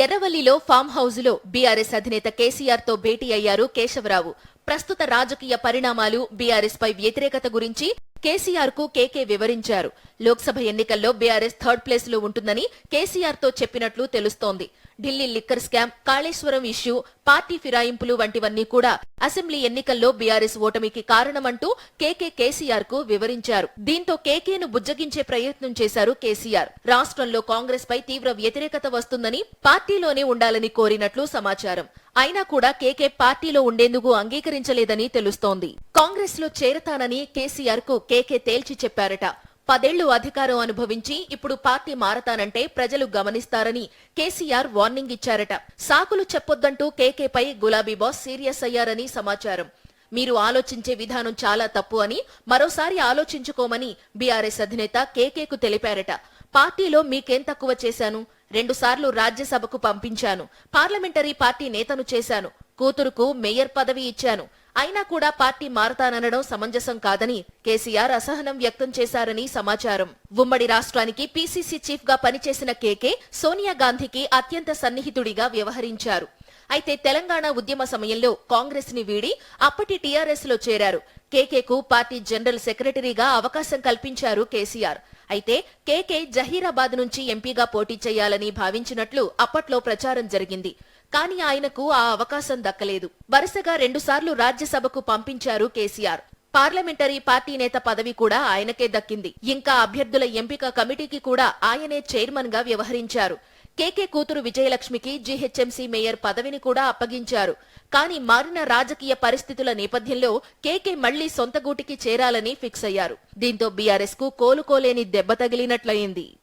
ఎర్రవల్లిలో form హౌజులో BRS అధినేత కేసీఆర్తో భేటీ అయ్యారు కేశవరావు. ప్రస్తుత రాజకీయ పరిణామాలు బీఆర్ఎస్ పై వ్యతిరేకత గురించి కేసీఆర్కు కేకే వివరించారు. లోక్సభ ఎన్నికల్లో బీఆర్ఎస్ థర్డ్ ప్లేస్లో ఉంటుందని కేసీఆర్తో చెప్పినట్లు తెలుస్తోంది. Delhi liquor scam Kaleshwaram issue party ఫిరాయింపులు వంటివన్నీ కూడా అసెంబ్లీ ఎన్నికల్లో బీఆర్ఎస్ ఓటమికి కారణమంటూ కేకే కేసీఆర్కు వివరించారు. దీంతో కేకేను బుజ్జగించే ప్రయత్నం చేశారు కేసీఆర్. రాష్ట్రంలో కాంగ్రెస్ పై తీవ్ర వ్యతిరేకత వస్తుందని పార్టీలోనే ఉండాలని కోరినట్లు సమాచారం. అయినా కూడా కేకే పార్టీలో ఉండేందుకు అంగీకరించలేదని తెలుస్తోంది. కాంగ్రెస్లో చేరతానని కేసీఆర్కు కేకే తేల్చి చెప్పారట. పదేళ్ళు అధికారం అనుభవించి ఇప్పుడు పార్టీ మారతానంటే ప్రజలు గమనిస్తారని కేసీఆర్ వార్నింగ్ ఇచ్చారట. సాకులు చెప్పొద్దంటూ కేకేపై గులాబీ బాస్ సీరియస్ అయ్యారని సమాచారం. మీరు ఆలోచించే విధానం చాలా తప్పు అని మరోసారి ఆలోచించుకోమని బీఆర్ఎస్ అధినేత కేకేకు తెలిపారట. పార్టీలో మీకేం తక్కువ చేశాను? రెండుసార్లు రాజ్యసభకు పంపించాను. పార్లమెంటరీ పార్టీ నేతను చేశాను. కూతురుకు మేయర్ పదవి ఇచ్చాను. అయినా కూడా పార్టీ మారతాననడం సమంజసం కాదని కేసీఆర్ అసహనం వ్యక్తం చేశారని సమాచారం. ఉమ్మడి రాష్ట్రానికి పీసీసీ చీఫ్గా పనిచేసిన కేకే సోనియా గాంధీకి అత్యంత సన్నిహితుడిగా వ్యవహరించారు. అయితే తెలంగాణ ఉద్యమ సమయంలో కాంగ్రెస్ని వీడి అప్పటి టీఆర్ఎస్లో చేరారు. కేకేకు పార్టీ జనరల్ సెక్రటరీగా అవకాశం కల్పించారు కేసీఆర్. అయితే కేకే జహీరాబాద్ నుంచి ఎంపీగా పోటీ చేయాలని భావించినట్లు అప్పట్లో ప్రచారం జరిగింది. కానీ ఆయనకు ఆ అవకాశం దక్కలేదు. వరుసగా రెండుసార్లు రాజ్యసభకు పంపించారు కేసీఆర్. పార్లమెంటరీ పార్టీ నేత పదవి కూడా ఆయనకే దక్కింది. ఇంకా అభ్యర్థుల ఎంపిక కమిటీకి కూడా ఆయనే చైర్మన్గా వ్యవహరించారు. కేకే కూతురు విజయలక్ష్మికి జీహెచ్ఎంసీ మేయర్ పదవిని కూడా అప్పగించారు. కానీ మారిన రాజకీయ పరిస్థితుల నేపథ్యంలో కేకే మళ్ళీ సొంత గూటికి చేరాలని ఫిక్స్ అయ్యారు. దీంతో బీఆర్ఎస్కు కోలుకోలేని దెబ్బ తగిలినట్లయింది.